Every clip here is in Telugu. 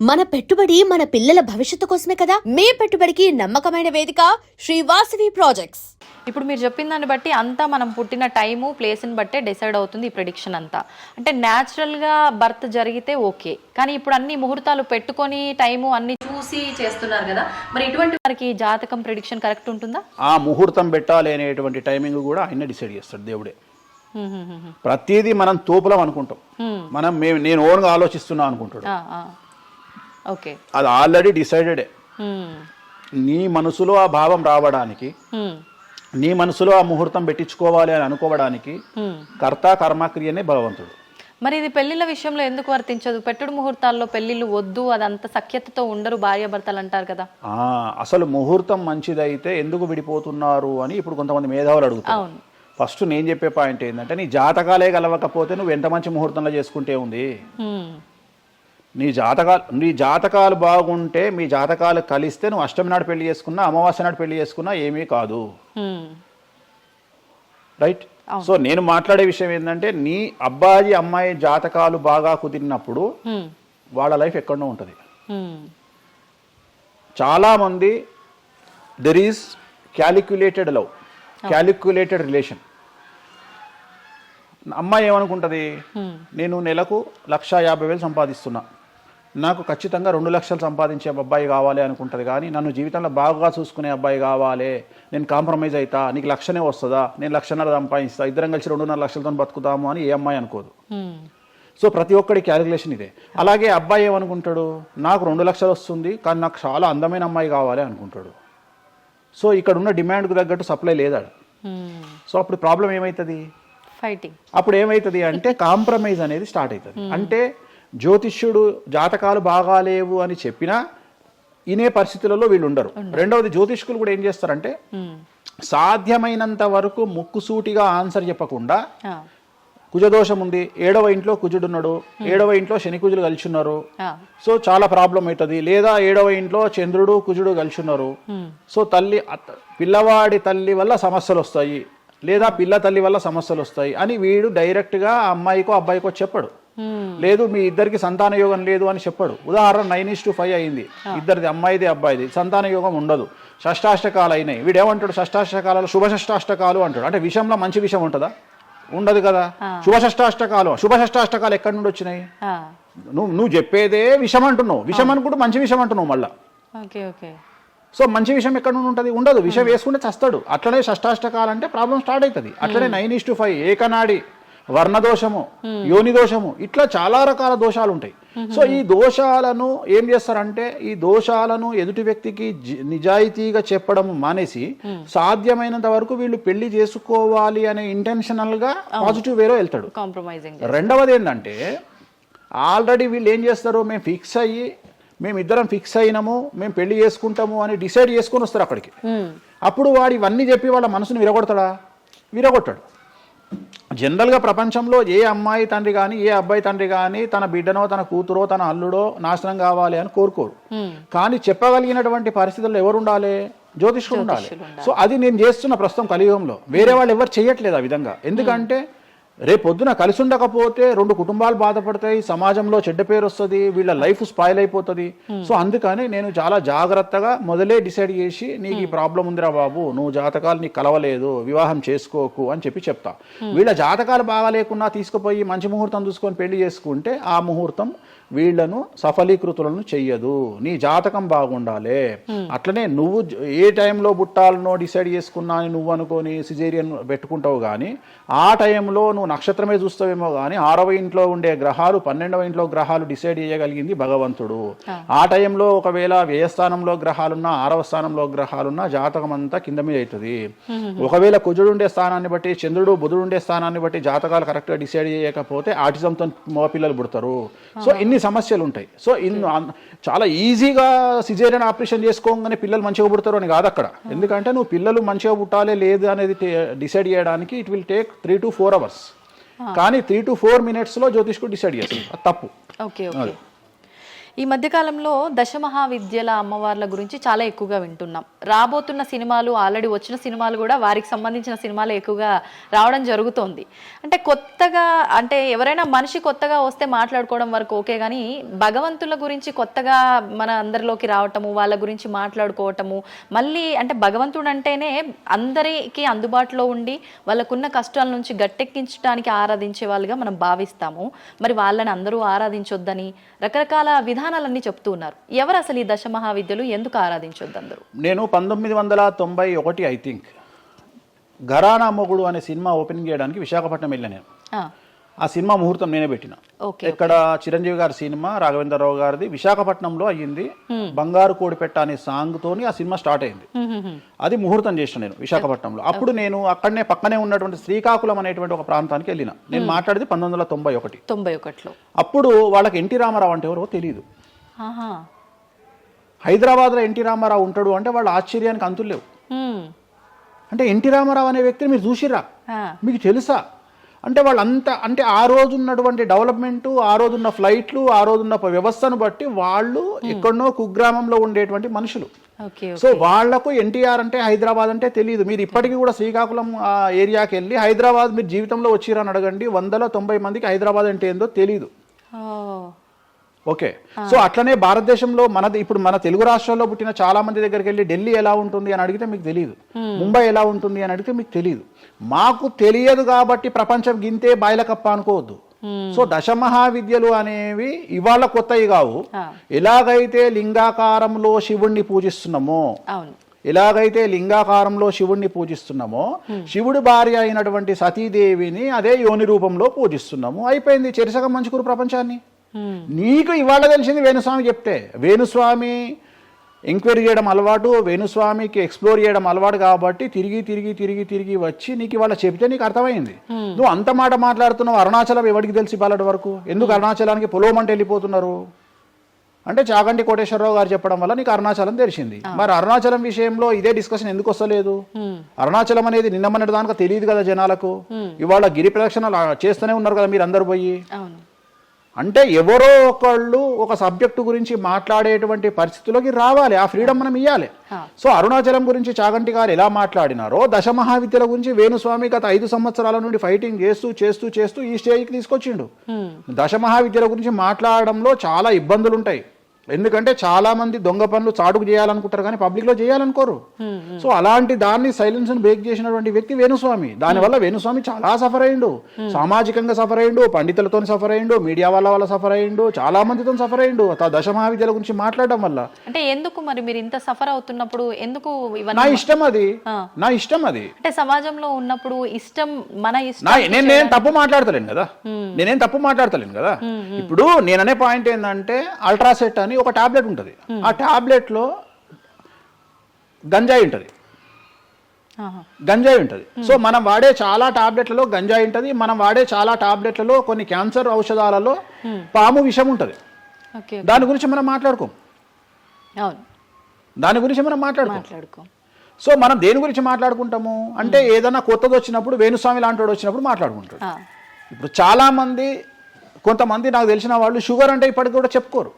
మన పెట్టుబడి మన పిల్లల భవిష్యత్తు కోసమే కదా? మీ పెట్టుబడికి నమ్మకమైన వేదిక శ్రీవాసవి ప్రాజెక్ట్స్ ఇప్పుడు మీరు చెప్పిన దాన్ని బట్టి అంతా మనం పుట్టిన టైము ప్లేస్ని బట్టే డిసైడ్ అవుతుంది ఈ ప్రిడిక్షన్ అంతా. అంటే న్యాచురల్గా బర్త్ జరిగితే ఓకే కానీ ఇప్పుడు అన్ని ముహూర్తాలు పెట్టుకొని టైము అన్ని చూసి చేస్తున్నారు కదా? మరి ఇటువంటి వారికి జాతకం ప్రిడిక్షన్ కరెక్ట్ ఉంటుందా? ఆ ముహూర్తం పెట్టాలి అనేటువంటి టైమింగ్ కూడా ఆయన డిసైడ్ చేస్తాడు దేవుడే. ప్రతిదీ మనం తోపులం అనుకుంటాం. మనం మేము నేను ఓన్గా ఆలోచిస్తున్నా అనుకుంటాడు. ఆ, ఆ. ఓకే అది ఆల్రెడీ డిసైడెడే. నీ మనసులో ఆ భావం రావడానికి నీ మనసులో ఆ ముహూర్తం పెట్టించుకోవాలి అని అనుకోవడానికి. కర్త కర్మక్రియనే భగవంతుడు మరి ఇది పెళ్ళిళ్ళ విషయంలో ఎందుకు వర్తించదు? పెట్టుడు ముహూర్తాల్లో పెళ్ళిళ్ళు వద్దు అదంత సఖ్యతతో ఉండరు భార్యాభర్తలు అంటారు కదా. ఆ, అసలు ముహూర్తం మంచిదైతే ఎందుకు విడిపోతున్నారు అని ఇప్పుడు కొంతమంది మేధావులు అడుగుతారు ఫస్ట్ నేను చెప్పే పాయింట్ ఏంటంటే నీ జాతకాలే కలవకపోతే నువ్వు ఎంత మంచి ముహూర్తంలో చేసుకుంటే ఉంది? నీ జాతకాలు నీ జాతకాలు బాగుంటే మీ జాతకాలు కలిస్తే నువ్వు అష్టమి నాడు పెళ్ళి చేసుకున్నా అమావాస్య నాడు పెళ్ళి చేసుకున్నా ఏమీ కాదు. రైట్? సో నేను మాట్లాడే విషయం ఏంటంటే నీ అబ్బాయి అమ్మాయి జాతకాలు బాగా కుదిరినప్పుడు వాళ్ళ లైఫ్ ఎక్కడో ఉంటుంది. చాలామంది there is calculated love calculated relation అమ్మాయి ఏమనుకుంటుంది. నేను నెలకు లక్ష యాభై వేలు సంపాదిస్తున్నా. నాకు ఖచ్చితంగా రెండు లక్షలు సంపాదించే అబ్బాయి కావాలి అనుకుంటుంది కానీ నన్ను జీవితంలో బాగా చూసుకునే అబ్బాయి కావాలి. నేను కాంప్రమైజ్ అవుతా నీకు లక్షనే వస్తుందా? నేను లక్షన్నర సంపాదిస్తా. ఇద్దరం కలిసి రెండున్నర లక్షలతో బతుకుతాము అని ఏ అమ్మాయి అనుకోదు. సో ప్రతి ఒక్కడి క్యాలిక్యులేషన్ ఇదే. అలాగే అబ్బాయి ఏమనుకుంటాడు? నాకు రెండు లక్షలు వస్తుంది కానీ నాకు చాలా అందమైన అమ్మాయి కావాలి అనుకుంటాడు. సో ఇక్కడ ఉన్న డిమాండ్కు తగ్గట్టు సప్లై లేదా హ్మ్. సో అప్పుడు ప్రాబ్లం ఏమవుతుంది ఫైటింగ్. అప్పుడు ఏమవుతుంది అంటే కాంప్రమైజ్ అనేది స్టార్ట్ అవుతుంది అంటే జ్యోతిష్యుడు జాతకాలు బాగాలేవు అని చెప్పినా ఇనే పరిస్థితులలో వీళ్ళు ఉండరు రెండవది జ్యోతిష్కులు కూడా ఏం చేస్తారంటే. సాధ్యమైనంత వరకు ముక్కుసూటిగా ఆన్సర్ చెప్పకుండా కుజదోషం ఉంది ఏడవ ఇంట్లో కుజుడున్నాడు ఏడవ ఇంట్లో శని కుజులు కలిసి ఉన్నారు ఆ. సో చాలా ప్రాబ్లం అవుతుంది లేదా ఏడవ ఇంట్లో చంద్రుడు కుజుడు కలిసి ఉన్నారు హ్మ్. సో తల్లి పిల్లవాడి తల్లి వల్ల సమస్యలు వస్తాయి లేదా పిల్ల తల్లి వల్ల సమస్యలు వస్తాయి అని వీడు డైరెక్ట్గా అమ్మాయికో అబ్బాయికో చెప్పడు. లేదు మీ ఇద్దరికి సంతాన యోగం లేదు అని చెప్పడు. ఉదాహరణ నైన్ ఇస్ టు ఫైవ్ అయింది. ఇద్దరిది అమ్మాయిది అబ్బాయిది. సంతాన యోగం ఉండదు. షష్టాష్టకాలు అయినాయి. వీడు ఏమంటాడు షష్టాష్టకాలలో శుభ షష్టాష్టకాలు అంటాడు. అంటే విషయంలో మంచి విషయం ఉంటుందా? ఉండదు కదా. శుభ షష్టాష్టకాలు శుభ షష్టాష్టకాలు ఎక్కడి నుండి వచ్చినాయి? ఆ. నువ్వు నువ్వు చెప్పేదే విషం అంటున్నావు. విషం అనుకుంటూ మంచి విషయం అంటున్నావు మళ్ళా. సో మంచి విషయం ఎక్కడ నుండి ఉంటుంది? ఉండదు. విషయం వేసుకుంటే చస్తాడు. అట్లనే షష్టాష్టకాలు అంటే ప్రాబ్లం స్టార్ట్ అవుతుంది. అట్లనే నైన్ ఇస్ టు ఫైవ్ ఏకనాడి. వర్ణదోషము యోని దోషము ఇట్లా చాలా రకాల దోషాలు ఉంటాయి సో ఈ దోషాలను ఏం చేస్తారంటే ఈ దోషాలను ఎదుటి వ్యక్తికి నిజాయితీగా చెప్పడం మానేసి సాధ్యమైనంత వరకు వీళ్ళు పెళ్ళి చేసుకోవాలి అనే ఇంటెన్షనల్గా పాజిటివ్ వేలో వెళ్తాడు. రెండవది ఏంటంటే ఆల్రెడీ వీళ్ళు ఏం చేస్తారు మేము ఫిక్స్ అయ్యి మేము ఇద్దరం ఫిక్స్ అయినాము మేము పెళ్ళి చేసుకుంటాము అని డిసైడ్ చేసుకొని వస్తారు అక్కడికి. అప్పుడు వాడు ఇవన్నీ చెప్పి వాళ్ళ మనసుని విరగొడతాడా? విరగొట్టాడు. జనరల్గా ప్రపంచంలో ఏ అమ్మాయి తండ్రి కానీ ఏ అబ్బాయి తండ్రి కానీ తన బిడ్డనో తన కూతురో తన అల్లుడో నాశనం కావాలి అని కోరుకోరు. కానీ చెప్పగలిగినటువంటి పరిస్థితుల్లో ఎవరు ఉండాలి. జ్యోతిష్కుడు ఉండాలి. సో అది నేను చేస్తున్న ప్రస్తుతం కలియుగంలో. వేరే వాళ్ళు ఎవరు చేయట్లేదు ఆ విధంగా. ఎందుకంటే రేపు పొద్దున కలిసి ఉండకపోతే రెండు కుటుంబాలు బాధపడతాయి సమాజంలో చెడ్డ పేరు వస్తుంది వీళ్ళ లైఫ్ స్పాయిల్ అయిపోతుంది. సో అందుకని నేను చాలా జాగ్రత్తగా మొదలే డిసైడ్ చేసి నీకు ఈ ప్రాబ్లం ఉందిరా బాబు నువ్వు జాతకాలు నీకు కలవలేదు వివాహం చేసుకోకు అని చెప్పి చెప్తా. వీళ్ళ జాతకాలు బాగా లేకున్నా తీసుకుపోయి మంచి ముహూర్తం చూసుకొని పెళ్ళి చేసుకుంటే ఆ ముహూర్తం వీళ్ళను సఫలీకృతులను చెయ్యదు. నీ జాతకం బాగుండాలి. అట్లనే నువ్వు ఏ టైంలో పుట్టాలనో డిసైడ్ చేసుకున్నా నువ్వు అనుకొని సిజేరియన్ పెట్టుకుంటావు కానీ ఆ టైంలో నువ్వు నక్షత్రమే చూస్తావేమో కానీ ఆరవ ఇంట్లో ఉండే గ్రహాలు పన్నెండవ ఇంట్లో గ్రహాలు డిసైడ్ చేయగలిగింది భగవంతుడు. ఆ. టైంలో ఒకవేళ వ్యయస్థానంలో గ్రహాలున్నా ఆరవ స్థానంలో గ్రహాలున్నా జాతకం అంతా కింద మీద అవుతుంది. ఒకవేళ కుజుడు ఉండే స్థానాన్ని బట్టి చంద్రుడు బుధుడు ఉండే స్థానాన్ని బట్టి జాతకాలు కరెక్ట్గా డిసైడ్ చేయకపోతే ఆటిజంతో మగపిల్లలు పుడతారు. సో ఇన్ని సమస్యలు ఉంటాయి సో ఇన్ అన్- చాలా ఈజీగా సిజేరియన్ ఆపరేషన్ చేసుకోగానే పిల్లలు మంచిగా పుడతారు అని కాదు అక్కడ ఎందుకంటే నువ్వు పిల్లలు మంచిగా పుట్టాలి లేదు అనేది డిసైడ్ చేయడానికి it will take three to four hours కానీ త్రీ టు ఫోర్ మినిట్స్లో జ్యోతిష్కుడు డిసైడ్ చేస్తుంది అది తప్పు. ఓకే ఈ మధ్యకాలంలో దశమహావిద్యల అమ్మవార్ల గురించి చాలా ఎక్కువగా వింటున్నాం. రాబోతున్న సినిమాలు ఆల్రెడీ వచ్చిన సినిమాలు కూడా వారికి సంబంధించిన సినిమాలు ఎక్కువగా రావడం జరుగుతోంది. అంటే కొత్తగా అంటే ఎవరైనా మనిషి కొత్తగా వస్తే మాట్లాడుకోవడం వరకు ఓకే కానీ భగవంతుల గురించి కొత్తగా మన అందరిలోకి రావటము వాళ్ళ గురించి మాట్లాడుకోవటము మళ్ళీ అంటే భగవంతుడు అంటేనే అందరికీ అందుబాటులో ఉండి వాళ్ళకున్న కష్టాల నుంచి గట్టెక్కించడానికి ఆరాధించే వాళ్ళుగా మనం భావిస్తాము. మరి వాళ్ళని అందరూ ఆరాధించొద్దని రకరకాల విధానం విధానాలన్నీ చెప్తూ ఉన్నారు. ఎవరు అసలు ఈ దశ మహావిద్యలు ఎందుకు ఆరాధించొద్దు అందరూ? నేను పంతొమ్మిది వందల తొంభై ఒకటి ఐ థింక్ ఘరానా మొగుడు అనే సినిమా ఓపెనింగ్ చేయడానికి విశాఖపట్నం వెళ్ళాను నేను. ఆ, సినిమా ముహూర్తం నేనే పెట్టిన. ఇక్కడ చిరంజీవి గారి సినిమా రాఘవేంద్రరావు గారిది విశాఖపట్నంలో అయ్యింది. బంగారు కోడిపెట్ట అనే సాంగ్ తోని ఆ సినిమా స్టార్ట్ అయింది. అది ముహూర్తం చేసిన నేను విశాఖపట్నంలో. అప్పుడు నేను అక్కడనే పక్కనే ఉన్నటువంటి శ్రీకాకుళం అనేటువంటి ఒక ప్రాంతానికి వెళ్ళిన. నేను మాట్లాడేది పంతొమ్మిది వందల తొంభై ఒకటి. తొంభై ఒకటిలో. అప్పుడు వాళ్ళకి ఎన్టీ రామారావు అంటే ఎవరో తెలియదు హైదరాబాద్లో ఎన్టీ రామారావు ఉంటాడు అంటే వాళ్ళ ఆశ్చర్యానికి అంతులు లేవు. హ్మ్. అంటే ఎన్టీ రామారావు అనే వ్యక్తిని మీరు చూసిరా మీకు తెలుసా? అంటే వాళ్ళంతా అంటే ఆ రోజు ఉన్నటువంటి డెవలప్మెంట్ ఆ రోజున్న ఫ్లైట్లు ఆ రోజున్న వ్యవస్థను బట్టి వాళ్ళు ఎక్కడనో కుగ్రామంలో ఉండేటువంటి మనుషులు. సో వాళ్ళకు ఎన్టీఆర్ అంటే హైదరాబాద్ అంటే తెలియదు మీరు ఇప్పటికీ కూడా శ్రీకాకుళం ఏరియాకి వెళ్ళి హైదరాబాద్ మీరు జీవితంలో వచ్చిరని అడగండి. వందల తొంభై మందికి హైదరాబాద్ అంటే ఏందో తెలియదు ఓకే. సో అట్లనే భారతదేశంలో మనది ఇప్పుడు మన తెలుగు రాష్ట్రాల్లో పుట్టిన చాలా మంది దగ్గరికి వెళ్ళి ఢిల్లీ ఎలా ఉంటుంది అని అడిగితే మీకు తెలియదు ముంబై ఎలా ఉంటుంది అని అడిగితే మీకు తెలియదు మాకు తెలియదు కాబట్టి ప్రపంచం గింతే బాయిలకప్ప అనుకోవద్దు. సో దశమహావిద్యలు అనేవి ఇవాళ కొత్తవి కావు. ఎలాగైతే లింగాకారంలో శివుణ్ణి పూజిస్తున్నామో ఎలాగైతే లింగాకారంలో శివుణ్ణి పూజిస్తున్నామో శివుడి భార్య అయినటువంటి సతీదేవిని అదే యోని రూపంలో పూజిస్తున్నాము. అయిపోయింది. చెరిసగం మంచుకురు ప్రపంచాన్ని. నీకు ఇవాళ తెలిసింది వేణుస్వామి చెప్తే వేణుస్వామి ఎంక్వైరీ చేయడం అలవాటు వేణుస్వామికి ఎక్స్ప్లోర్ చేయడం అలవాటు కాబట్టి తిరిగి తిరిగి తిరిగి తిరిగి వచ్చి నీకు ఇవాళ చెప్తే నీకు అర్థమైంది. నువ్వు అంత మాట మాట్లాడుతున్నావు అరుణాచలం ఎవరికి తెలిసి బాలటి వరకు? ఎందుకు అరుణాచలానికి పొలోమంటే వెళ్ళిపోతున్నారు? అంటే చాగంటి కోటేశ్వరరావు గారు చెప్పడం వల్ల నీకు అరుణాచలం తెలిసింది. మరి అరుణాచలం విషయంలో ఇదే డిస్కషన్ ఎందుకు వస్తలేదు? అరుణాచలం అనేది నిన్న మొన్నటి దానిక తెలియదు కదా జనాలకు. ఇవాళ గిరి ప్రదక్షిణలు ఆ- చేస్తూనే ఉన్నారు కదా మీరు అందరు పోయి అంటే ఎవరో ఒకళ్ళు ఒక సబ్జెక్టు గురించి మాట్లాడేటువంటి పరిస్థితిలోకి రావాలి ఆ ఫ్రీడమ్ మనం ఇవ్వాలి. సో అరుణాచలం గురించి చాగంటి గారు ఎలా మాట్లాడినారో దశ మహావిద్యల గురించి వేణుస్వామి గత ఐదు సంవత్సరాల నుండి ఫైటింగ్ చేస్తూ చేస్తూ చేస్తూ ఈ స్టేజ్కి తీసుకొచ్చిండు. దశ మహావిద్యల గురించి మాట్లాడడంలో చాలా ఇబ్బందులు ఉంటాయి ఎందుకంటే చాలా మంది దొంగ పనులు చాటుకు చేయాలనుకుంటారు కానీ పబ్లిక్లో చేయాలనుకోరు సో అలాంటి దాన్ని సైలెన్స్ బ్రేక్ చేసినటువంటి వ్యక్తి వేణుస్వామి. దానివల్ల వేణుస్వామి చాలా సఫర్ అయ్యిండు సామాజికంగా సఫర్ అయ్యిండు పండితులతో సఫర్ అయ్యిండు మీడియా వాళ్ళ వల్ల సఫర్ అయ్యిండు చాలా మందితో సఫర్ అయ్యిండు ఆ దశ మహావిద్యల గురించి మాట్లాడడం వల్ల. అంటే ఎందుకు మరి మీరు ఇంత సఫర్ అవుతున్నప్పుడు ఎందుకు నా ఇష్టం అది. నా ఇష్టం అది. అంటే సమాజంలో ఉన్నప్పుడు ఇష్టం మన ఇష్టం నేను నేను తప్పు మాట్లాడతలేను కదా. నేనేం తప్పు మాట్లాడతలేను కదా. ఇప్పుడు నేననే పాయింట్ ఏంటంటే అల్ట్రాసెట్ అని ఒక టాబ్లెట్ ఉంటుంది. ఆ టాబ్లెట్లో గంజాయి ఉంటుంది. గంజాయి ఉంటుంది. సో మనం వాడే చాలా టాబ్లెట్లలో గంజాయి ఉంటుంది. మనం వాడే చాలా టాబ్లెట్లలో కొన్ని క్యాన్సర్ ఔషధాలలో పాము విషం ఉంటుంది. దాని గురించి మనం మాట్లాడుకోం. దాని గురించి మనం మాట్లాడుకోం. సో మనం దేని గురించి మాట్లాడుకుంటాము? అంటే ఏదైనా కొత్తది వచ్చినప్పుడు వేణుస్వామి లాంటి వాడు వచ్చినప్పుడు మాట్లాడుకుంటాడు. ఇప్పుడు చాలా మంది కొంతమంది నాకు తెలిసిన వాళ్ళు షుగర్ అంటే ఇప్పటికి కూడా చెప్పుకోరు.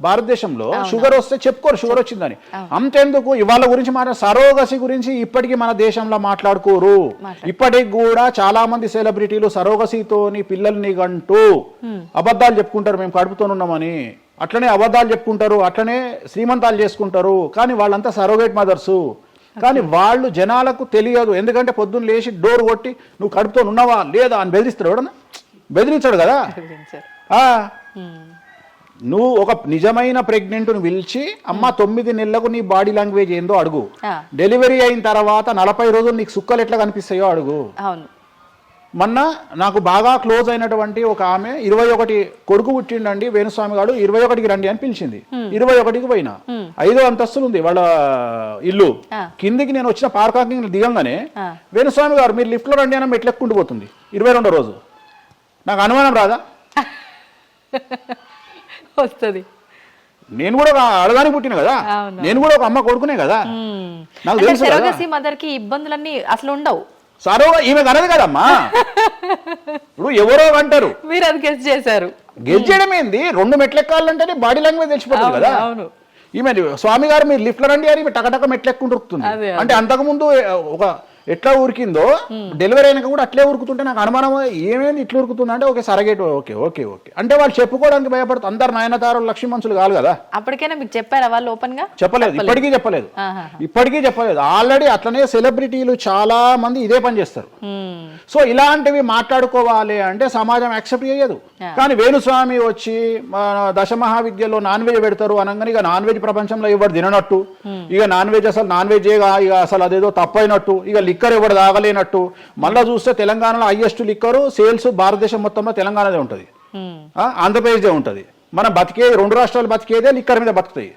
భారతదేశంలో షుగర్ వస్తే చెప్పుకోరు షుగర్ వచ్చిందని. అంతెందుకు? ఇవాళ గురించి మాట సరోగసి గురించి ఇప్పటికీ మన దేశంలో మాట్లాడుకోరు. ఇప్పటికి కూడా చాలా మంది సెలబ్రిటీలు సరోగసితోని పిల్లల్ని గంటూ అబద్ధాలు చెప్పుకుంటారు మేము కడుపుతోనున్నామని అట్లనే అబద్ధాలు చెప్పుకుంటారు అట్లనే శ్రీమంతాలు చేసుకుంటారు. కానీ వాళ్ళంతా సరోగేట్ మదర్సు. కానీ వాళ్ళు జనాలకు తెలియదు. ఎందుకంటే పొద్దున్న లేచి డోర్ కొట్టి నువ్వు కడుపుతో ఉన్నావా? లేదా? అని బెదిరిస్తాడు ఎవడన్నా బెదిరించాడు కదా. నువ్వు ఒక నిజమైన ప్రెగ్నెంట్ను పిలిచి అమ్మ తొమ్మిది నెలలకు నీ బాడీ లాంగ్వేజ్ ఏందో అడుగు. డెలివరీ అయిన తర్వాత నలభై రోజులు నీకు సుక్కలు ఎట్లా కనిపిస్తాయో అడుగు. మొన్న నాకు బాగా క్లోజ్ అయినటువంటి ఒక ఆమె ఇరవై ఒకటి కొడుకు పుట్టిండండి వేణుస్వామి గారు ఇరవై ఒకటికి రండి అని పిలిచింది. ఇరవై ఒకటికి పోయినా. ఐదో అంతస్తులు ఉంది వాళ్ళ ఇల్లు. కిందికి నేను వచ్చిన పార్కింగ్ దిగంగానే. వేణుస్వామి గారు మీరు లిఫ్ట్లో రండి అని మెట్లెక్కుంటూ పోతుంది ఇరవై రెండో రోజు. నాకు అనుమానం రాదా? వస్తుంది. నేను కూడా ఒక ఆడదానికి పుట్టిన కదా. నేను కూడా ఒక అమ్మ కొడుకునే కదా? నాకు తెలుసు కదా? సెరగసి మదర్కి ఇబ్బందులన్నీ అసలు ఉండవు. సరో ఈమె కనదు కదమ్మా? ఇప్పుడు ఎవరో అంటారు. మీరు అది గెస్ చేశారు. గెజ్ చేయడం ఏంది? రెండు మెట్లు ఎక్కాలంటేనే బాడీ లాంగ్వేజ్ తెలిసిపోతుంది కదా? అవును. ఈమె స్వామి గారు మీరు లిఫ్ట్ రండి అని టకటక మెట్లు ఎక్కుంటుంది అంటే అంతకుముందు ఒక ఎట్లా ఉరికిందో డెలివరీ అయినాక కూడా అట్లే ఉరుకుతుంటే నాకు అనుమానం ఏమేమి ఇట్లా ఉరుకుతుంది అంటే okay surrogate okay okay okay. అంటే వాళ్ళు చెప్పుకోవడానికి భయపడుతుంది అందరు నయనతారు లక్ష్మీ మనుషులు కాదు కదా? అప్పటికైనా మీకు చెప్పారా వాళ్ళు ఓపెన్గా చెప్పలేదు. ఇప్పటికీ చెప్పలేదు. ఇప్పటికీ చెప్పలేదు. ఆల్రెడీ అట్లనే సెలబ్రిటీలు చాలా మంది ఇదే పని చేస్తారు. సో ఇలాంటివి మాట్లాడుకోవాలి అంటే సమాజం యాక్సెప్ట్ చేయదు. కానీ వేణుస్వామి వచ్చి మన దశ మహావిద్యలో నాన్ వెజ్ పెడతారు అనగానే ఇక నాన్ వెజ్ ప్రపంచంలో ఎవరు తిననట్టు. ఇక నాన్ వెజ్ అసలు నాన్ వెజ్ ఇక అసలు అదేదో తప్పైనట్టు. ఇక లిక్కర్ ఎవరు తాగలేనట్టు. మళ్ళా చూస్తే తెలంగాణలో హైయెస్ట్ లిక్కరు సేల్స్ భారతదేశం మొత్తంలో తెలంగాణదే ఉంటుంది. ఆ, ఆంధ్రప్రదేశ్దే ఉంటుంది. మనం బతికే రెండు రాష్ట్రాలు బతికేదే లిక్కర్ మీద బతుకుతాయి.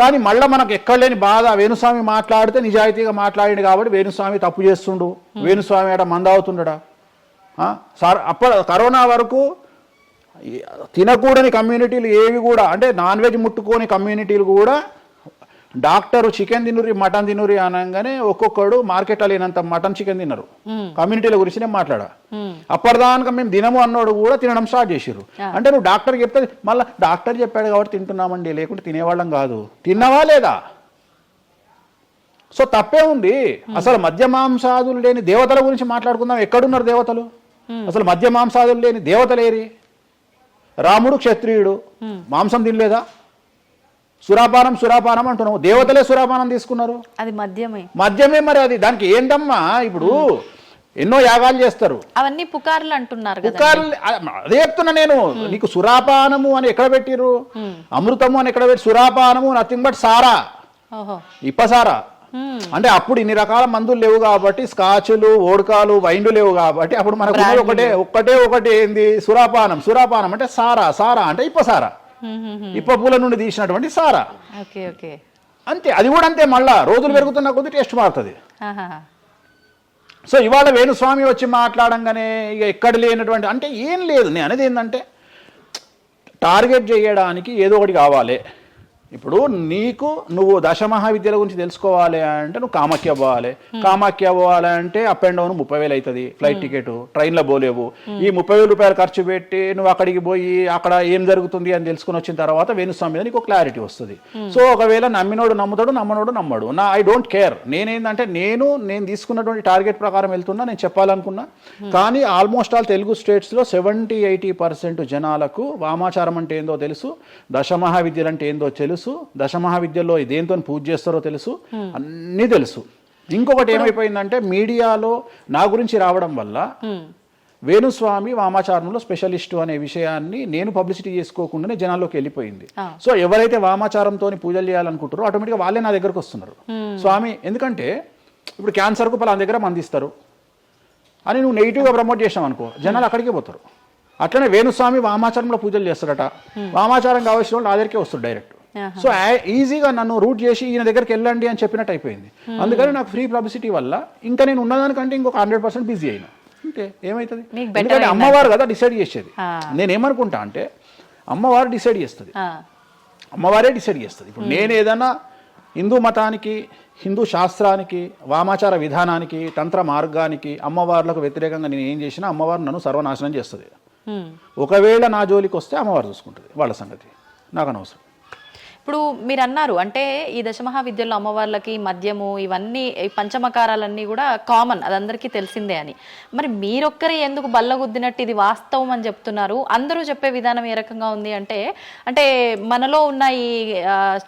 కానీ మళ్ళీ మనకు ఎక్కడ లేని బాధ వేణుస్వామి మాట్లాడితే నిజాయితీగా మాట్లాడిండు కాబట్టి వేణుస్వామి తప్పు చేస్తుండు. వేణుస్వామి ఆడ మందావుతుండడా సార్ అప్ప కరోనా వరకు తినకూడని కమ్యూనిటీలు ఏవి కూడా అంటే నాన్ వెజ్ ముట్టుకోని కమ్యూనిటీలు కూడా డాక్టర్ చికెన్ తినురి మటన్ తినురి అనగానే ఒక్కొక్కడు మార్కెట్లో లేనంత మటన్ చికెన్ తిన్నారు కమ్యూనిటీల గురించి నేను మాట్లాడా? అప్పటిదాకా మేము తినము అన్నోడు కూడా తినడం స్టార్ట్ చేసిర్రు. అంటే నువ్వు డాక్టర్ చెప్తే మళ్ళీ డాక్టర్ చెప్పాడు కాబట్టి తింటున్నామండి లేకుంటే తినేవాళ్ళం కాదు. తిన్నవా లేదా? సో తప్పే ఉంది. అసలు మద్య మాంసాదులు లేని దేవతల గురించి మాట్లాడుకుందాం. ఎక్కడున్నారు దేవతలు? అసలు మద్య మాంసాదులు లేని దేవతలేరి? రాముడు క్షత్రియుడు. మాంసం తినలేదా? సురాపానం సురాపానం అంటున్నావు. దేవతలే సురాపానం తీసుకున్నారు. అది మద్యమే. మద్యమే మరి అది. దానికి ఏంటమ్మా? ఇప్పుడు ఎన్నో యాగాలు చేస్తారు. అవన్నీ పుకార్లు అంటున్నారు పుకార్లు అదే చెప్తున్నా నేను. నీకు సురాపానము అని ఎక్కడ పెట్టిర్రు? అమృతము అని ఎక్కడ పెట్టి సురాపానము నథింగ్ బట్ సారా. ఇప్పసారా. అంటే అప్పుడు ఇన్ని రకాల మందులు లేవు కాబట్టి స్కాచ్లు ఓడకాలు వైండ్లు లేవు కాబట్టి అప్పుడు మనకు ఒకటే ఒక్కటే ఒకటి ఏంది? సురాపానం. సురాపానం అంటే సారా సారా అంటే ఇప్పసారా. ఇప్ప పూల నుండి తీసినటువంటి సారా. అంతే అది కూడా అంతే మళ్ళా రోజులు పెరుగుతున్న కొద్ది టేస్ట్ మారుతుంది. సో ఇవాళ వేణుస్వామి వచ్చి మాట్లాడంగానే ఇక ఎక్కడ లేనటువంటి అంటే ఏం లేదు నేను అనేది ఏంటంటే టార్గెట్ చేయడానికి ఏదో ఒకటి కావాలి. ఇప్పుడు నీకు నువ్వు దశ మహావిద్యల గురించి తెలుసుకోవాలి అంటే నువ్వు కామాఖ్య పోవాలి. కామాఖ్య పోవాలి అంటే అప్ అండ్ డౌన్ ముప్పై వేలు అవుతుంది. ఫ్లైట్ టికెట్ ట్రైన్లో పోలేవు. ఈ ముప్పై వేలు రూపాయలు ఖర్చు పెట్టి నువ్వు అక్కడికి పోయి అక్కడ ఏం జరుగుతుంది అని తెలుసుకుని వచ్చిన తర్వాత వేణుస్వామి మీద నీకు క్లారిటీ వస్తుంది. సో ఒకవేళ నమ్మినోడు నమ్ముతాడు నమ్మనోడు నమ్మడు. నా ఐ డోంట్ కేర్ నేనేందంటే నేను నేను తీసుకున్నటువంటి టార్గెట్ ప్రకారం వెళ్తున్నా నేను చెప్పాలనుకున్నా. కానీ ఆల్మోస్ట్ ఆల్ తెలుగు స్టేట్స్లో సెవెంటీ ఎయిటీ పర్సెంట్ జనాలకు వామాచారం అంటే ఏందో తెలుసు దశ మహావిద్యలు అంటే ఏందో తెలుసు దశ మహావిద్యల్లో దేంతో పూజ చేస్తారో తెలుసు అన్నీ తెలుసు ఇంకొకటి ఏమైపోయిందంటే మీడియాలో నా గురించి రావడం వల్ల. వేణుస్వామి వామాచారంలో స్పెషలిస్టు అనే విషయాన్ని నేను పబ్లిసిటీ చేసుకోకుండానే జనాల్లోకి వెళ్ళిపోయింది. సో ఎవరైతే వామాచారంతో పూజలు చేయాలనుకుంటారో ఆటోమేటిక్గా వాళ్ళే నా దగ్గరకు వస్తున్నారు స్వామి ఎందుకంటే ఇప్పుడు క్యాన్సర్కు పలానా దగ్గర మందిస్తారు అని నువ్వు నెగిటివ్గా ప్రమోట్ చేసావు అనుకో జనాలు అక్కడికే పోతారు అట్లనే వేణుస్వామి వామాచారంలో పూజలు చేస్తారట వామాచారం కావాల్సిన వాళ్ళు నా దగ్గరికే వస్తారు డైరెక్ట్. సో ఈజీగా నన్ను రూట్ చేసి ఈయన దగ్గరికి వెళ్ళండి అని చెప్పినట్టు అయిపోయింది. అందుకని నాకు ఫ్రీ పబ్లిసిటీ వల్ల ఇంకా నేను ఉన్నదానికంటే ఇంకొక హండ్రెడ్ పర్సెంట్ బిజీ అయినా. అంటే ఏమవుతుంది better ఎందుకంటే అమ్మవారు కదా డిసైడ్ చేసేది. నేను ఏమనుకుంటా అంటే అమ్మవారు డిసైడ్ చేస్తుంది. అమ్మవారే డిసైడ్ చేస్తుంది. ఇప్పుడు నేను ఏదైనా హిందూ మతానికి హిందూ శాస్త్రానికి వామాచార విధానానికి తంత్ర మార్గానికి అమ్మవార్లకు వ్యతిరేకంగా నేను ఏం చేసినా అమ్మవారు నన్ను సర్వనాశనం చేస్తుంది. మ్మ్. ఒకవేళ నా జోలికి వస్తే అమ్మవారు చూసుకుంటుంది. వాళ్ళ సంగతి. నాకు అనవసరం. ఇప్పుడు మీరు అన్నారు అంటే ఈ దశమహావిద్యల్లో అమ్మవార్లకి మద్యము ఇవన్నీ ఈ పంచమకారాలన్నీ కూడా కామన్ అది అందరికీ తెలిసిందే అని. మరి మీరొక్కరే ఎందుకు బల్లగుద్దినట్టు ఇది వాస్తవం అని చెప్తున్నారు? అందరూ చెప్పే విధానం ఏ రకంగా ఉంది అంటే అంటే మనలో ఉన్న ఈ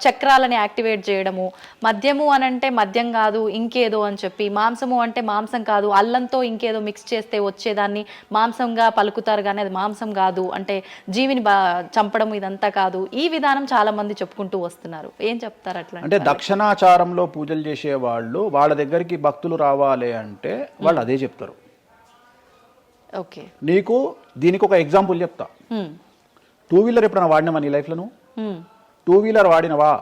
చక్రాలని యాక్టివేట్ చేయడము మద్యము అని అంటే మద్యం కాదు ఇంకేదో అని చెప్పి మాంసము అంటే మాంసం కాదు అల్లంతో ఇంకేదో మిక్స్ చేస్తే వచ్చేదాన్ని మాంసంగా పలుకుతారు కానీ అది మాంసం కాదు అంటే జీవిని బా చంపడం ఇదంతా కాదు ఈ విధానం చాలా మంది చెప్పుకుంటూ వస్తున్నారు. ఏం చెప్తారు అట్లా అంటే దక్షిణాచారంలో పూజలు చేసే వాళ్ళు వాళ్ళ దగ్గరికి భక్తులు రావాలి అంటే వాళ్ళు అదే చెప్తారు. ఓకే. నీకు దీనికి ఒక ఎగ్జాంపుల్ చెప్తా. టూ వీలర్ ఎప్పుడైనా వాడినావా నీ లైఫ్లో నువ్వు టూ వీలర్ వాడినవా?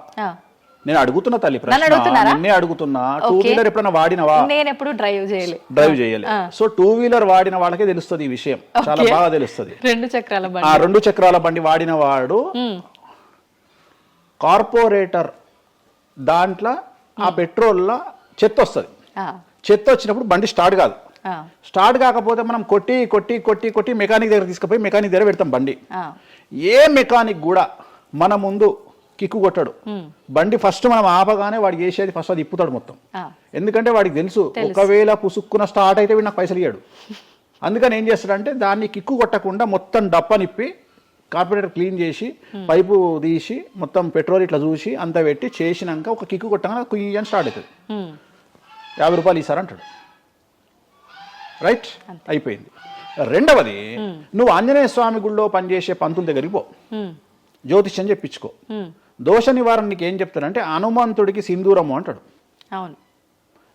నేను అడుగుతున్నా తల్లి నన్ను అడుగుతున్నా. టూ. వీలర్ ఎప్పుడైనా వాడినవా? నేను ఎప్పుడు డ్రైవ్ చేయలే. డ్రైవ్ చేయాలి. సో టూ వీలర్ వాడిన వాళ్ళకే తెలుస్తుంది ఈ విషయం. చాలా. బాగా తెలుస్తుంది. రెండు చక్రాల ఆ బండి. రెండు చక్రాల బండి వాడిన వాడు. కార్పొరేటర్ దాంట్లో ఆ పెట్రోల్లో చెత్త వస్తుంది. చెత్త వచ్చినప్పుడు బండి స్టార్ట్ కాదు. స్టార్ట్ కాకపోతే మనం కొట్టి కొట్టి కొట్టి కొట్టి మెకానిక్ దగ్గర తీసుకుపోయి మెకానిక్ దగ్గర పెడతాం బండి. ఏ మెకానిక్ కూడా మన ముందు కిక్కు కొట్టాడు. బండి ఫస్ట్ మనం ఆపగానే వాడు చేసేది ఫస్ట్ అది ఇప్పుతాడు మొత్తం. ఎందుకంటే వాడికి తెలుసు ఒకవేళ పుసుక్కున స్టార్ట్ అయితే నాకు పైసలు ఇయ్యాడు. అందుకని ఏం చేస్తాడంటే దాన్ని కిక్కు కొట్టకుండా మొత్తం డప్పనిప్పి కార్పొరేటర్ క్లీన్ చేసి పైపు తీసి మొత్తం పెట్రోల్ ఇట్లా చూసి అంత పెట్టి చేసినాక ఒక కిక్కు కొట్టగానే కుయ్యి అని స్టార్ట్ అవుతుంది. యాభై రూపాయలు ఇస్తారు అంటాడు. రైట్? అయిపోయింది. రెండవది నువ్వు ఆంజనేయ స్వామి గుళ్ళో పనిచేసే పంతుల దగ్గరికి పో. జ్యోతిష్యం చెప్పించుకో. దోష నివారణ నీకు ఏం చెప్తాడంటే హనుమంతుడికి సింధూరము అంటాడు. అవును.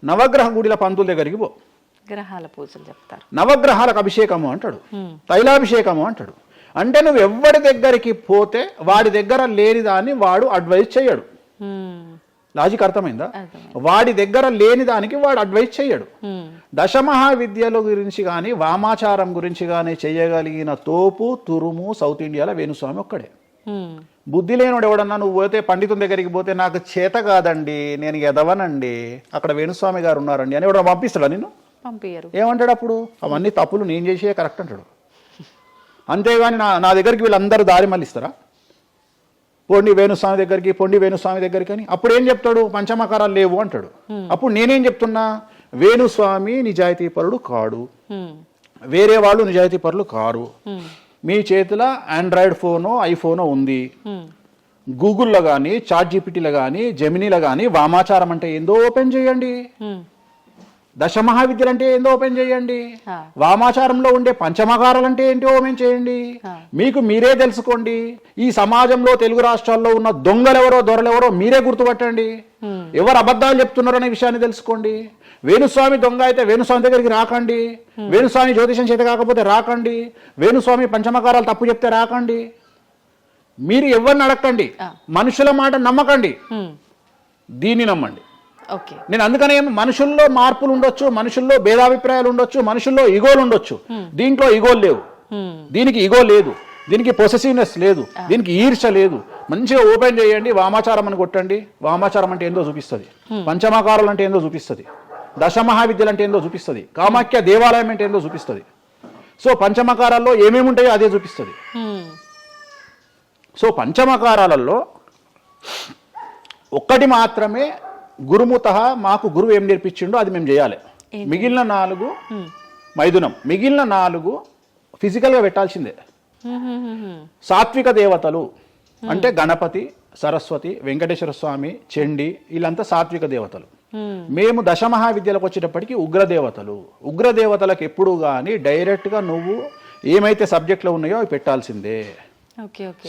నవగ్రహ గుడిల పంతుల దగ్గరికి పో. గ్రహాల పూజలు చెప్తారు. నవగ్రహాలకు అభిషేకము అంటాడు. తైలాభిషేకము అంటాడు. అంటే నువ్వు ఎవరి దగ్గరికి పోతే వాడి దగ్గర లేని దాన్ని వాడు అడ్వైజ్ చేయడు లాజిక్ అర్థమైందా. వాడి దగ్గర లేని దానికి వాడు అడ్వైజ్ చేయడు ఉమ్, దశమహావిద్యల గురించి కానీ వామాచారం గురించి కానీ చేయగలిగిన తోపు తురుము సౌత్ ఇండియాలో వేణుస్వామి ఒక్కడే. ఉమ్, బుద్ధి లేనివాడు ఎవడన్నా నువ్వు పోతే పండితుని దగ్గరికి పోతే నాకు చేత కాదండి నేను ఎదవనండి అక్కడ వేణుస్వామి గారు ఉన్నారండి అని ఎవడన్నా పంపిస్తాడా నిన్ను? పంపించరు ఏమంటాడు అప్పుడు? అవన్నీ తప్పులు నేను చేసే కరెక్ట్ అంటాడు. అంతేగాని నా నా దగ్గరికి వీళ్ళందరూ దారి మళ్ళిస్తారా? పొండి వేణుస్వామి దగ్గరికి పొండి వేణుస్వామి దగ్గరికి అని. అప్పుడు ఏం చెప్తాడు? పంచమకారాలు లేవు అంటాడు. అప్పుడు నేనేం చెప్తున్నా? వేణుస్వామి నిజాయితీపరుడు కాడు. ఉమ్, వేరే వాళ్ళు నిజాయితీపరులు కారు. ఉమ్, మీ చేతిలో ఆండ్రాయిడ్ ఫోనో ఐఫోనో ఉంది. గూగుల్లో కానీ చాట్ జీపీటీలో కానీ జెమినీలో కానీ వామాచారం అంటే ఏందో ఓపెన్ చేయండి. దశ మహావిద్యలు అంటే ఏందో ఓపెన్ చేయండి. వామాచారంలో ఉండే పంచమకారాలు అంటే ఏంటో ఓపెన్ చేయండి. మీకు మీరే తెలుసుకోండి. ఈ సమాజంలో తెలుగు రాష్ట్రాల్లో ఉన్న దొంగలెవరో దొరలెవరో మీరే గుర్తుపట్టండి. ఎవరు అబద్ధాలు చెప్తున్నారో అనే విషయాన్ని తెలుసుకోండి. వేణుస్వామి దొంగ అయితే వేణుస్వామి దగ్గరికి రాకండి. వేణుస్వామి జ్యోతిషం చేత కాకపోతే రాకండి. వేణుస్వామి పంచమకారాలు తప్పు చెప్తే రాకండి. మీరు ఎవరిని అడగండి. మనుషుల మాట నమ్మకండి. దీన్ని నమ్మండి. నేను అందుకనే మనుషుల్లో మార్పులు ఉండొచ్చు మనుషుల్లో భేదాభిప్రాయాలు ఉండొచ్చు మనుషుల్లో ఇగోలు ఉండొచ్చు. దీంట్లో ఇగోలు లేవు. దీనికి ఇగో లేదు. దీనికి పొసెసివ్నెస్ లేదు. దీనికి ఈర్ష లేదు. మంచిగా ఓపెన్ చేయండి వామాచారం అని కొట్టండి. వామాచారం అంటే ఏందో చూపిస్తుంది. పంచమకారాలు అంటే ఏందో చూపిస్తుంది. దశమహావిద్యలు అంటే ఏందో చూపిస్తుంది. కామాఖ్య దేవాలయం అంటే ఏందో చూపిస్తుంది. సో పంచమకారాల్లో ఏమేమి ఉంటాయో అదే చూపిస్తుంది. సో పంచమకారాలలో ఒక్కటి మాత్రమే గురుముత మాకు గురువు ఏం నేర్పించిండో అది మేము చేయాలి. మిగిలిన నాలుగు మైథునం. మిగిలిన నాలుగు ఫిజికల్గా పెట్టాల్సిందే. సాత్విక దేవతలు అంటే గణపతి సరస్వతి వెంకటేశ్వర స్వామి చండి వీళ్ళంతా సాత్విక దేవతలు. మేము దశమహావిద్యలకు వచ్చేటప్పటికి ఉగ్రదేవతలు ఉగ్రదేవతలకు ఎప్పుడు కానీ డైరెక్ట్గా నువ్వు ఏమైతే సబ్జెక్ట్లో ఉన్నాయో అవి పెట్టాల్సిందే.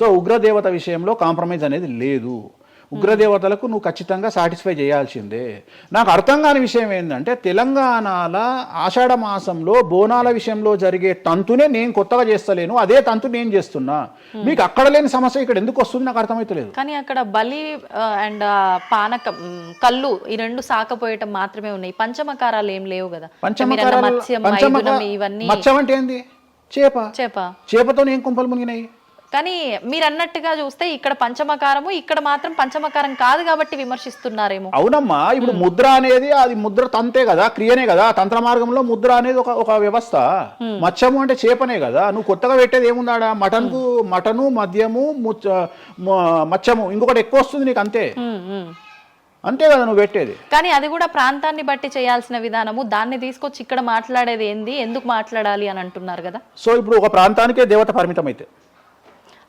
సో ఉగ్రదేవత విషయంలో కాంప్రమైజ్ అనేది లేదు. ఉగ్రదేవతలకు నువ్వు ఖచ్చితంగా సాటిస్ఫై చేయాల్సిందే. నాకు అర్థం కాని విషయం ఏంటంటే తెలంగాణలో ఆషాఢ మాసంలో బోనాల విషయంలో జరిగే తంతునే నేను కొత్తగా చేస్తలేను అదే తంతు నేను చేస్తున్నా. మీకు అక్కడ లేని సమస్య ఇక్కడ ఎందుకు వస్తుంది నాకు అర్థమైతలేదు. కానీ అక్కడ బలి అండ్ పానకం కళ్ళు ఈ రెండు సాకపోయటం మాత్రమే ఉన్నాయి. పంచమకారాలు ఏం లేవు కదా. పంచమకారాలు ఇవన్నీ మత్స్యం అంటే ఏంది? చేప. చేప. చేపతో ఏం కుంపలు మునిగినాయి? కానీ మీరు అన్నట్టుగా చూస్తే ఇక్కడ పంచమకారము ఇక్కడ మాత్రం పంచమకారం కాదు కాబట్టి విమర్శిస్తున్నారేమో. అవునమ్మా ఇప్పుడు ముద్ర అనేది అది ముద్ర తంతే కదా క్రియనే కదా తంత్ర మార్గంలో ముద్ర అనేది ఒక ఒక వ్యవస్థ. మత్స్యము అంటే చేపనే కదా నువ్వు కొత్తగా పెట్టేది ఏముందాడా? మటన్కు మటను మద్యము ముచ్చ మ- మత్స్యము ఇంకొకటి ఎక్కువ వస్తుంది నీకు అంతే. అంతే కదా నువ్వు పెట్టేది. కానీ అది కూడా ప్రాంతాన్ని బట్టి చేయాల్సిన విధానము దాన్ని తీసుకొచ్చి ఇక్కడ మాట్లాడేది ఏంది ఎందుకు మాట్లాడాలి అని అంటున్నారు కదా. సో ఇప్పుడు ఒక ప్రాంతానికే దేవత పరిమితం అయితే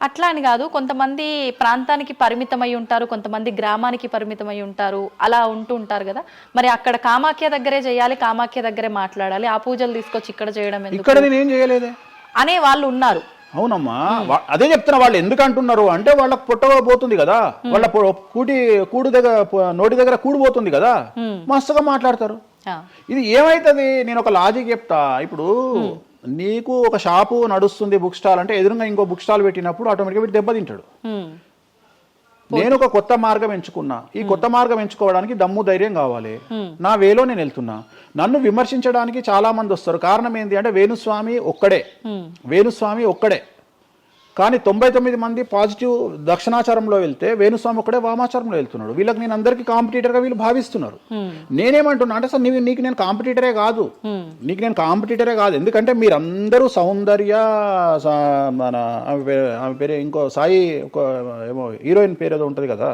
అట్లా అని కాదు కొంతమంది ప్రాంతానికి పరిమితమై ఉంటారు కొంతమంది గ్రామానికి పరిమితమై ఉంటారు అలా ఉంటూ ఉంటారు కదా. మరి అక్కడ కామాఖ్య దగ్గరే చేయాలి కామాఖ్య దగ్గరే మాట్లాడాలి ఆ పూజలు తీసుకొచ్చి ఇక్కడ చేయడం ఇక్కడ నేనేం చేయలేదే? అనే వాళ్ళు ఉన్నారు. అవునమ్మా అదే చెప్తున్నా వాళ్ళు ఎందుకు అంటున్నారు? అంటే వాళ్ళకి పుట్టగా పోతుంది కదా. వాళ్ళ కూటి కూడు దగ్గర నోటి దగ్గర కూడు పోతుంది కదా. మస్తుగా మాట్లాడతారు. ఇది ఏమైతుంది? నేను ఒక లాజిక్ చెప్తా. ఇప్పుడు నీకు ఒక షాపు నడుస్తుంది బుక్ స్టాల్ అంటే ఎదురుగా ఇంకో బుక్ స్టాల్ పెట్టినప్పుడు ఆటోమేటిక్గా వీడు దెబ్బతింటాడు. నేను ఒక కొత్త మార్గం ఎంచుకున్నా. ఈ కొత్త మార్గం ఎంచుకోవడానికి దమ్ము ధైర్యం కావాలి. నా వేలో నేను వెళ్తున్నా. నన్ను విమర్శించడానికి చాలా మంది వస్తారు. కారణం ఏంటి అంటే వేణుస్వామి ఒక్కడే. వేణుస్వామి ఒక్కడే. కానీ తొంభై తొమ్మిది మంది పాజిటివ్ దక్షిణాచారంలో వెళ్తే వేణుస్వామి ఒకడే వామాచారంలో వెళ్తున్నాడు. వీళ్ళకి నేను అందరికీ కాంపిటీటర్గా వీళ్ళు భావిస్తున్నారు. నేనేమంటున్నా అంటే సార్ నీకు నీకు నేను కాంపిటీటరే కాదు. నీకు నేను కాంపిటీటరే కాదు. ఎందుకంటే మీరందరూ సౌందర్య మన ఆమె పేరు ఆమె పేరు ఇంకో సాయి ఒక ఏమో హీరోయిన్ పేరు ఏదో ఉంటుంది కదా.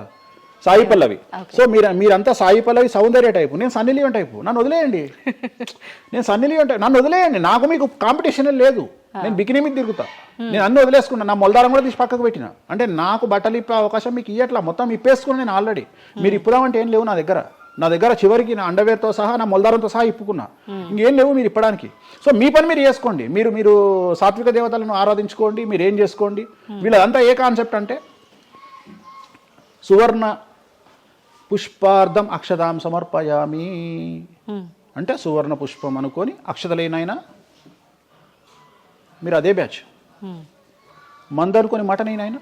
సాయి పల్లవి. సో మీరు మీరంతా సాయి పల్లవి సౌందర్య టైపు. నేను సన్నీ లియోన్ టైపు. నన్ను వదిలేయండి. నేను సన్నీ లియోన్ టైపు నన్ను వదిలేయండి. నాకు మీకు కాంపిటీషన్ లేదు. నేను బికినీ మీద తిరుగుతా. నేను అన్ని వదిలేసుకున్నా. నా మొలదారం కూడా తీసి పక్కకు పెట్టిన. అంటే నాకు బట్టలు ఇప్పే అవకాశం మీకు ఇయ్యట్లా. మొత్తం ఇప్పేసుకుని నేను ఆల్రెడీ మీరు ఇప్పుదామంటే ఏం లేవు నా దగ్గర. నా దగ్గర చివరికి నా అండర్వేర్తో సహా నా మొలదారంతో సహా ఇప్పుకున్నా. ఇంకేం లేవు మీరు ఇప్పడానికి. సో మీ పని మీరు చేసుకోండి. మీరు మీరు సాత్విక దేవతలను ఆరాధించుకోండి. మీరు ఏం చేసుకోండి వీళ్ళదంతా ఏ కాన్సెప్ట్ అంటే సువర్ణ పుష్పార్థం అక్షతాం సమర్పయామి. అంటే సువర్ణ పుష్పం అనుకొని అక్షతలేనైనా మీరు అదే బ్యాచ్. మంద అనుకొని మటన్ అయినా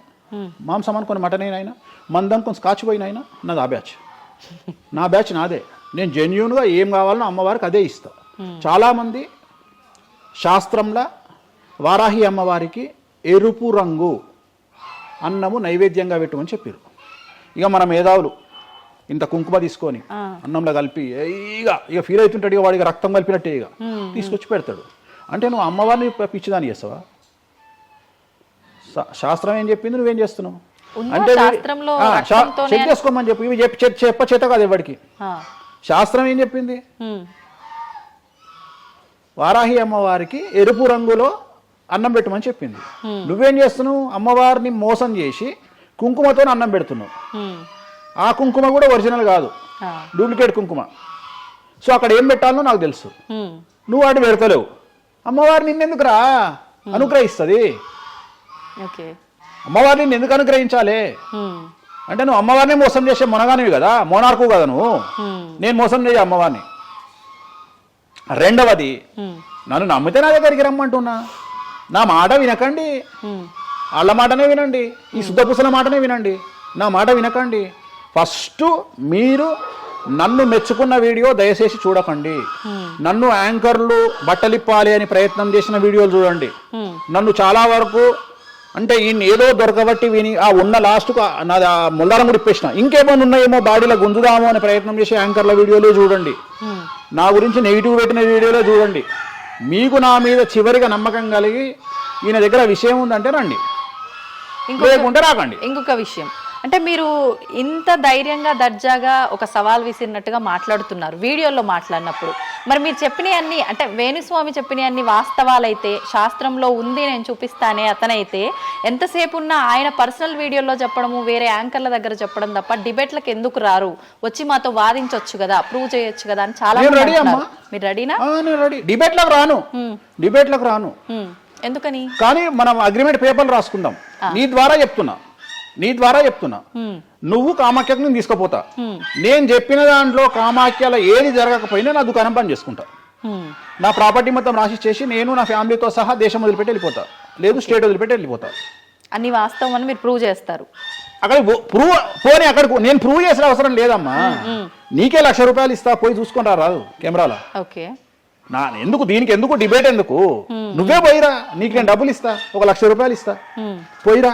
మాంసం అనుకొని మటన్ అయినా మంద అనుకొని స్కాచ్ పోయినైనా నాది ఆ బ్యాచ్. నా బ్యాచ్ నాదే. నేను జెన్యున్గా ఏం కావాలనో అమ్మవారికి అదే ఇస్తా. చాలామంది శాస్త్రంలో వారాహి అమ్మవారికి ఎరుపు రంగు అన్నము నైవేద్యంగా పెట్టమని చెప్పారు ఇక మన మేధావులు ఇంత కుంకుమ తీసుకొని అన్నంలో కలిపి ఇక ఇక ఫీల్ అవుతుంటాడు ఇక వాడికి రక్తం కలిపినట్టే ఇక తీసుకొచ్చి పెడతాడు. అంటే నువ్వు అమ్మవారిని పిచ్చిదాన్ని చేస్తావా? శాస్త్రం ఏం చెప్పింది? నువ్వేం చేస్తున్నావు? అంటే చెక్ చేసుకోమని చెప్పి. ఇవి చెప్పి చెప్ప చేత కాదు ఎవరికి. శాస్త్రం ఏం చెప్పింది. వారాహి అమ్మవారికి ఎరుపు రంగులో అన్నం పెట్టమని చెప్పింది. నువ్వేం చేస్తున్నావు? అమ్మవారిని మోసం చేసి కుంకుమతో అన్నం పెడుతున్నావు. ఆ కుంకుమ కూడా ఒరిజినల్ కాదు. డూప్లికేట్ కుంకుమ. సో అక్కడ ఏం పెట్టాలో నాకు తెలుసు. నువ్వు వాటిని పెడతలేవు. అమ్మవారు నిన్నెందుకురా అనుగ్రహిస్తుంది. అమ్మవారిని నిన్ను ఎందుకు అనుగ్రహించాలి. అంటే నువ్వు అమ్మవారిని మోసం చేసే మొనగానివి కదా మోనార్కు కదా నువ్వు. నేను మోసం చేయ అమ్మవారిని. రెండవది. నన్ను నమ్మితే నా దగ్గరికి రమ్మంటున్నా. నా మాట వినకండి. వాళ్ళ మాటనే వినండి. ఈ శుద్ధపూసల మాటనే వినండి. నా మాట వినకండి. ఫస్ట్ మీరు నన్ను మెచ్చుకున్న వీడియో దయచేసి చూడకండి. నన్ను యాంకర్లు బట్టలిప్పాలి అని ప్రయత్నం చేసిన వీడియోలు చూడండి. ఉమ్. నన్ను చాలా వరకు అంటే ఈయన ఏదో దొరకబట్టి విని ఆ ఉన్న లాస్ట్కు నాది ఆ ముల్లారం కూడా ఇప్పేసిన. ఇంకేమైనా ఉన్నాయేమో బాడీలో గుంజుదామో అని ప్రయత్నం చేసే యాంకర్ల వీడియోలు చూడండి. ఉమ్. నా గురించి నెగిటివ్ పెట్టిన వీడియోలో చూడండి. మీకు నా మీద చివరిగా నమ్మకం కలిగి ఈయన దగ్గర విషయం ఉందంటే రండి. లేకుంటే రాకండి. ఇంకొక విషయం. అంటే మీరు ఇంత ధైర్యంగా దర్జాగా ఒక సవాల్ విసిరినట్టుగా మాట్లాడుతున్నారు వీడియోలో మాట్లాడినప్పుడు. మరి మీరు చెప్పినవన్నీ అంటే వేణుస్వామి చెప్పినవన్నీ వాస్తవాలైతే శాస్త్రంలో ఉంది నేను చూపిస్తానే అతనైతే ఎంతసేపు ఉన్నా ఆయన పర్సనల్ వీడియోలో చెప్పడము వేరే యాంకర్ల దగ్గర చెప్పడం తప్ప డిబేట్లకు ఎందుకు రారు? వచ్చి మాతో వాదించవచ్చు కదా ప్రూవ్ చేయొచ్చు కదా అని చాలా. మీరు రెడీనా? రెడీ. డిబేట్లకు రాను. డిబేట్లకు రాను. ఎందుకని? కానీ మనం అగ్రిమెంట్ పేపర్లు రాసుకుందాం. నీ ద్వారా చెప్తున్నా. నీ ద్వారా చెప్తున్నా. నువ్వు కామాఖ్యకు నేను తీసుకుపోతా నేను చెప్పిన దాంట్లో కామాఖ్యలో ఏది జరగకపోయినా నా దుకాణం పని చేసుకుంటా. నా ప్రాపర్టీ మొత్తం రాసి చేసి నేను నా ఫ్యామిలీతో సహా దేశం వదిలిపెట్టి వెళ్ళిపోతా. లేదు స్టేట్ వదిలిపెట్టి వెళ్ళిపోతా. అన్ని వాస్తవం అని మీరు ప్రూవ్ చేస్తారు. అక్కడ ప్రూవ్ పోనీ అక్కడికి నేను ప్రూవ్ చేసిన అవసరం లేదమ్మా. నీకే లక్ష రూపాయలు ఇస్తా పోయి చూసుకుంటా రాదు కెమెరాలో. ఓకే. నా ఎందుకు దీనికి ఎందుకు డిబేట్ ఎందుకు? నువ్వే పోయిరా నీకు నేను డబ్బులు ఇస్తా ఒక లక్ష రూపాయలు ఇస్తా. పోయిరా.